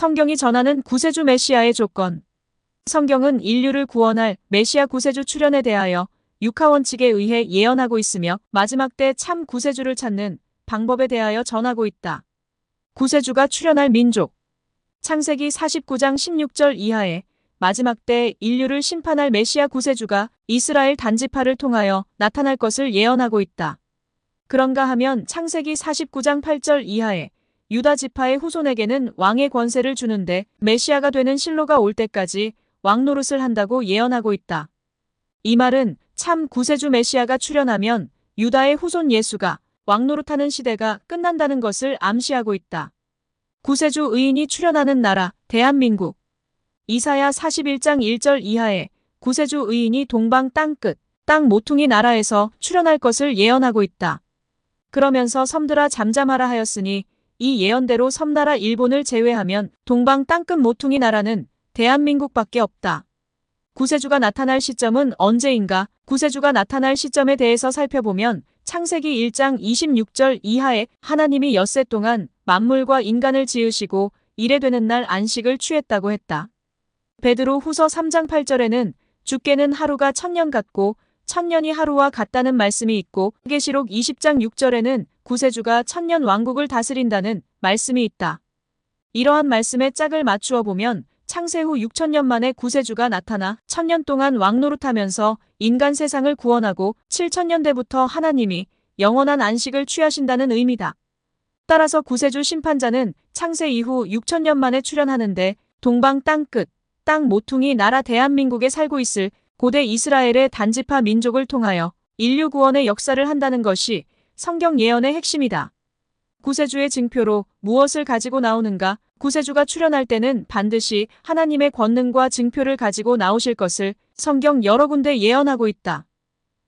성경이 전하는 구세주 메시아의 조건. 성경은 인류를 구원할 메시아 구세주 출현에 대하여 육하 원칙에 의해 예언하고 있으며 마지막 때 참 구세주를 찾는 방법에 대하여 전하고 있다. 구세주가 출현할 민족. 창세기 49장 16절 이하에 마지막 때 인류를 심판할 메시아 구세주가 이스라엘 단지파를 통하여 나타날 것을 예언하고 있다. 그런가 하면 창세기 49장 8절 이하에 유다 지파의 후손에게는 왕의 권세를 주는데 메시아가 되는 실로가 올 때까지 왕 노릇을 한다고 예언하고 있다. 이 말은 참 구세주 메시아가 출현하면 유다의 후손 예수가 왕 노릇하는 시대가 끝난다는 것을 암시하고 있다. 구세주 의인이 출현하는 나라 대한민국 이사야 41장 1절 이하에 구세주 의인이 동방 땅끝 땅 모퉁이 나라에서 출현할 것을 예언하고 있다. 그러면서 섬들아 잠잠하라 하였으니 이 예언대로 섬나라 일본을 제외하면 동방 땅끝 모퉁이 나라는 대한민국밖에 없다. 구세주가 나타날 시점은 언제인가? 구세주가 나타날 시점에 대해서 살펴보면 창세기 1장 26절 이하에 하나님이 엿새 동안 만물과 인간을 지으시고 이래 되는 날 안식을 취했다고 했다. 베드로 후서 3장 8절에는 주께는 하루가 천년 같고 천년이 하루와 같다는 말씀이 있고 계시록 20장 6절에는 구세주가 천년 왕국을 다스린다는 말씀이 있다. 이러한 말씀에 짝을 맞추어 보면 창세 후 6천년 만에 구세주가 나타나 천년 동안 왕노릇하면서 인간 세상을 구원하고 7천년대부터 하나님이 영원한 안식을 취하신다는 의미다. 따라서 구세주 심판자는 창세 이후 6천년 만에 출현하는데 동방 땅끝, 땅 모퉁이 나라 대한민국에 살고 있을 고대 이스라엘의 단지파 민족을 통하여 인류 구원의 역사를 한다는 것이 성경 예언의 핵심이다. 구세주의 증표로 무엇을 가지고 나오는가? 구세주가 출현할 때는 반드시 하나님의 권능과 증표를 가지고 나오실 것을 성경 여러 군데 예언하고 있다.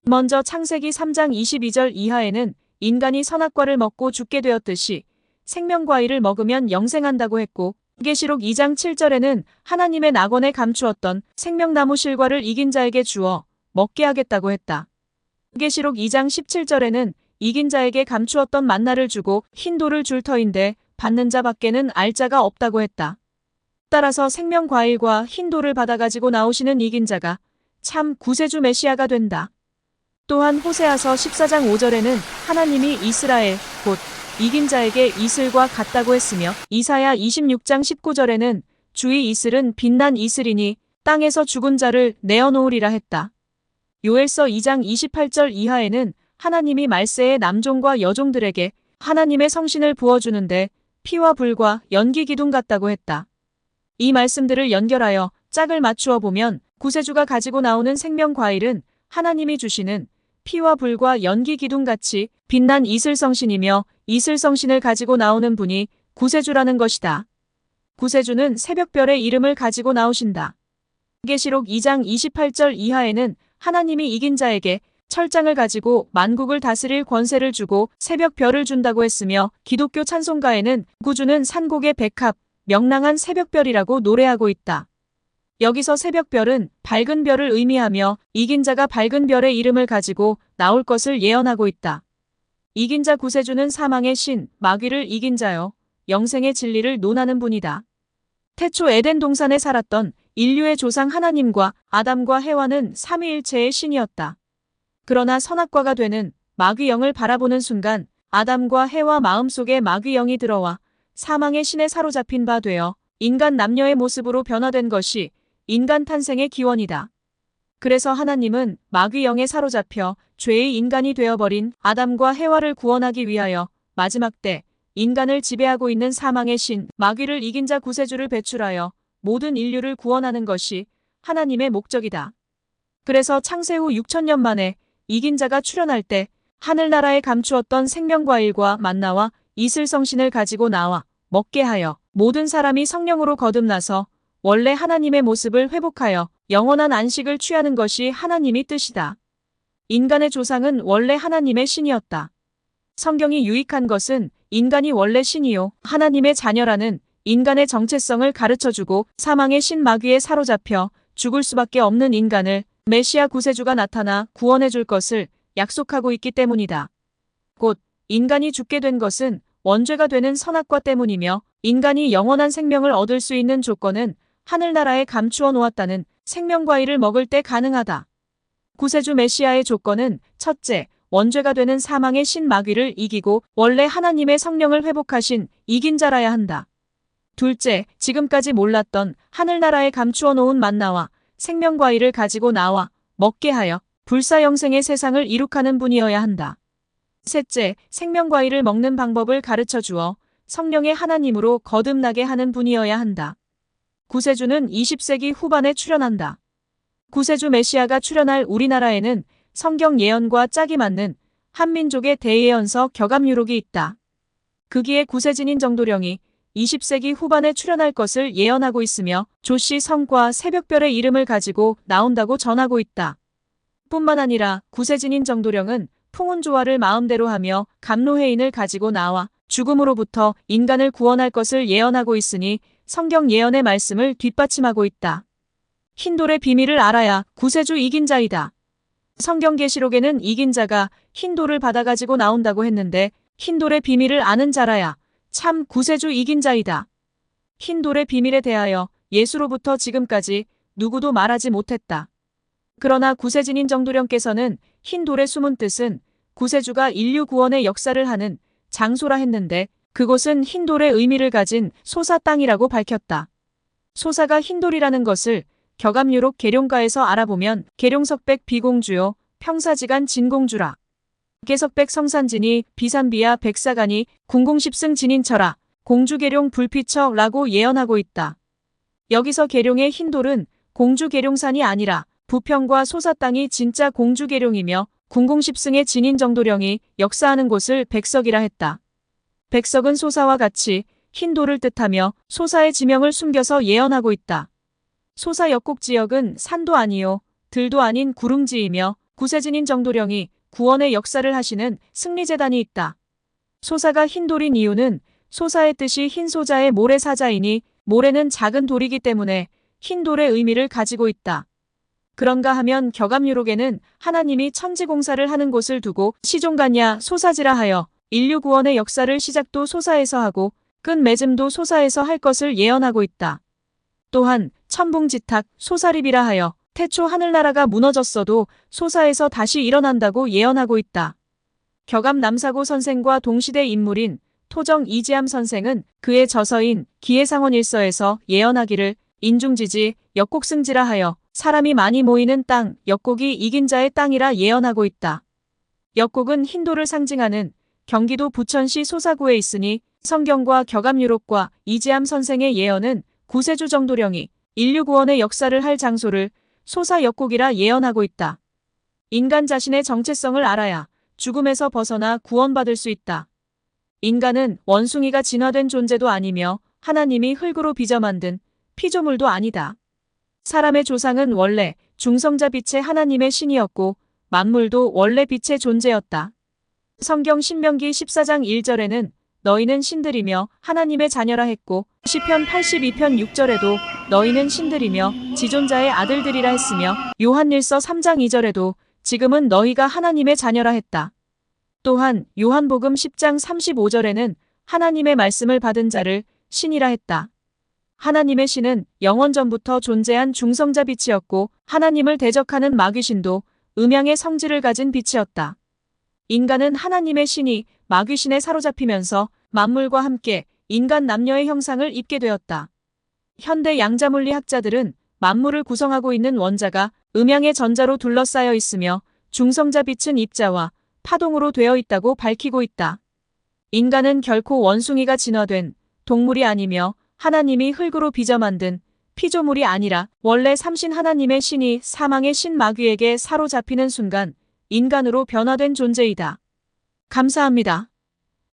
먼저 창세기 3장 22절 이하에는 인간이 선악과를 먹고 죽게 되었듯이 생명과일을 먹으면 영생한다고 했고 계시록 2장 7절에는 하나님의 낙원에 감추었던 생명나무 실과를 이긴 자에게 주어 먹게 하겠다고 했다. 계시록 2장 17절에는 이긴 자에게 감추었던 만나를 주고 흰 돌을 줄 터인데 받는 자 밖에는 알 자가 없다고 했다. 따라서 생명 과일과 흰 돌을 받아가지고 나오시는 이긴 자가 참 구세주 메시아가 된다. 또한 호세아서 14장 5절에는 하나님이 이스라엘 곧 이긴 자에게 이슬과 같다고 했으며 이사야 26장 19절에는 주의 이슬은 빛난 이슬이니 땅에서 죽은 자를 내어놓으리라 했다. 요엘서 2장 28절 이하에는 하나님이 말세의 남종과 여종들에게 하나님의 성신을 부어주는데 피와 불과 연기 기둥 같다고 했다. 이 말씀들을 연결하여 짝을 맞추어 보면 구세주가 가지고 나오는 생명 과일은 하나님이 주시는 피와 불과 연기 기둥 같이 빛난 이슬 성신이며 이슬성신을 가지고 나오는 분이 구세주라는 것이다. 구세주는 새벽별의 이름을 가지고 나오신다. 계시록 2장 28절 이하에는 하나님이 이긴 자에게 철장을 가지고 만국을 다스릴 권세를 주고 새벽별을 준다고 했으며 기독교 찬송가에는 구주는 산곡의 백합, 명랑한 새벽별이라고 노래하고 있다. 여기서 새벽별은 밝은 별을 의미하며 이긴 자가 밝은 별의 이름을 가지고 나올 것을 예언하고 있다. 이긴 자 구세주는 사망의 신, 마귀를 이긴 자요. 영생의 진리를 논하는 분이다. 태초 에덴 동산에 살았던 인류의 조상 하나님과 아담과 해와는 삼위일체의 신이었다. 그러나 선악과가 되는 마귀영을 바라보는 순간 아담과 해와 마음속에 마귀영이 들어와 사망의 신에 사로잡힌 바 되어 인간 남녀의 모습으로 변화된 것이 인간 탄생의 기원이다. 그래서 하나님은 마귀 영에 사로잡혀 죄의 인간이 되어버린 아담과 해와를 구원하기 위하여 마지막 때 인간을 지배하고 있는 사망의 신 마귀를 이긴 자 구세주를 배출하여 모든 인류를 구원하는 것이 하나님의 목적이다. 그래서 창세 후 6천년 만에 이긴 자가 출현할 때 하늘나라에 감추었던 생명과일과 만나와 이슬성신을 가지고 나와 먹게 하여 모든 사람이 성령으로 거듭나서 원래 하나님의 모습을 회복하여 영원한 안식을 취하는 것이 하나님이 뜻이다. 인간의 조상은 원래 하나님의 신이었다. 성경이 유익한 것은 인간이 원래 신이요 하나님의 자녀라는 인간의 정체성을 가르쳐주고 사망의 신 마귀에 사로잡혀 죽을 수밖에 없는 인간을 메시아 구세주가 나타나 구원해 줄 것을 약속하고 있기 때문이다. 곧 인간이 죽게 된 것은 원죄가 되는 선악과 때문이며 인간이 영원한 생명을 얻을 수 있는 조건은 하늘나라에 감추어 놓았다는 생명과일을 먹을 때 가능하다. 구세주 메시아의 조건은 첫째, 원죄가 되는 사망의 신 마귀를 이기고 원래 하나님의 성령을 회복하신 이긴 자라야 한다. 둘째, 지금까지 몰랐던 하늘나라에 감추어 놓은 만나와 생명과일을 가지고 나와 먹게 하여 불사영생의 세상을 이룩하는 분이어야 한다. 셋째, 생명과일을 먹는 방법을 가르쳐 주어 성령의 하나님으로 거듭나게 하는 분이어야 한다. 구세주는 20세기 후반에 출현한다. 구세주 메시아가 출현할 우리나라에는 성경 예언과 짝이 맞는 한민족의 대예언서 격암유록이 있다. 그기에 구세진인 정도령이 20세기 후반에 출현할 것을 예언하고 있으며 조씨 성과 새벽별의 이름을 가지고 나온다고 전하고 있다. 뿐만 아니라 구세진인 정도령은 풍운조화를 마음대로 하며 감로해인을 가지고 나와 죽음으로부터 인간을 구원할 것을 예언하고 있으니 성경 예언의 말씀을 뒷받침하고 있다. 흰 돌의 비밀을 알아야 구세주 이긴 자이다. 성경 계시록에는 이긴 자가 흰 돌을 받아가지고 나온다고 했는데 흰 돌의 비밀을 아는 자라야 참 구세주 이긴 자이다. 흰 돌의 비밀에 대하여 예수로부터 지금까지 누구도 말하지 못했다. 그러나 구세진인 정도령께서는 흰 돌의 숨은 뜻은 구세주가 인류 구원의 역사를 하는 장소라 했는데 그곳은 흰돌의 의미를 가진 소사 땅이라고 밝혔다. 소사가 흰돌이라는 것을 격암유록 계룡가에서 알아보면 계룡석백 비공주요 평사지간 진공주라. 계석백 성산진이 비산비야 백사간이 궁공십승 진인철아 공주계룡 불피처라고 예언하고 있다. 여기서 계룡의 흰돌은 공주계룡산이 아니라 부평과 소사 땅이 진짜 공주계룡이며 궁공십승의 진인 정도령이 역사하는 곳을 백석이라 했다. 백석은 소사와 같이 흰 돌을 뜻하며 소사의 지명을 숨겨서 예언하고 있다. 소사 역곡 지역은 산도 아니요 들도 아닌 구릉지이며 구세진인 정도령이 구원의 역사를 하시는 승리재단이 있다. 소사가 흰 돌인 이유는 소사의 뜻이 흰 소자의 모래사자이니 모래는 작은 돌이기 때문에 흰 돌의 의미를 가지고 있다. 그런가 하면 격암유록에는 하나님이 천지공사를 하는 곳을 두고 시종간야 소사지라 하여 인류 구원의 역사를 시작도 소사에서 하고 끝 맺음도 소사에서 할 것을 예언하고 있다. 또한 천붕지탁 소사립이라 하여 태초 하늘나라가 무너졌어도 소사에서 다시 일어난다고 예언하고 있다. 격암 남사고 선생과 동시대 인물인 토정 이지암 선생은 그의 저서인 기해상원 일서에서 예언하기를 인중지지 역곡승지라 하여 사람이 많이 모이는 땅 역곡이 이긴 자의 땅이라 예언하고 있다. 역곡은 흰도를 상징하는 경기도 부천시 소사구에 있으니 성경과 격암유록과 이지암 선생의 예언은 구세주 정도령이 인류 구원의 역사를 할 장소를 소사 역곡이라 예언하고 있다. 인간 자신의 정체성을 알아야 죽음에서 벗어나 구원받을 수 있다. 인간은 원숭이가 진화된 존재도 아니며 하나님이 흙으로 빚어 만든 피조물도 아니다. 사람의 조상은 원래 중성자 빛의 하나님의 신이었고 만물도 원래 빛의 존재였다. 성경 신명기 14장 1절에는 너희는 신들이며 하나님의 자녀라 했고 시편 82편 6절에도 너희는 신들이며 지존자의 아들들이라 했으며 요한일서 3장 2절에도 지금은 너희가 하나님의 자녀라 했다. 또한 요한복음 10장 35절에는 하나님의 말씀을 받은 자를 신이라 했다. 하나님의 신은 영원 전부터 존재한 중성자 빛이었고 하나님을 대적하는 마귀신도 음양의 성질을 가진 빛이었다. 인간은 하나님의 신이 마귀신에 사로잡히면서 만물과 함께 인간 남녀의 형상을 입게 되었다. 현대 양자물리 학자들은 만물을 구성하고 있는 원자가 음양의 전자로 둘러싸여 있으며 중성자 빛은 입자와 파동으로 되어 있다고 밝히고 있다. 인간은 결코 원숭이가 진화된 동물이 아니며 하나님이 흙으로 빚어 만든 피조물이 아니라 원래 삼신 하나님의 신이 사망의 신 마귀에게 사로잡히는 순간 인간으로 변화된 존재이다. 감사합니다.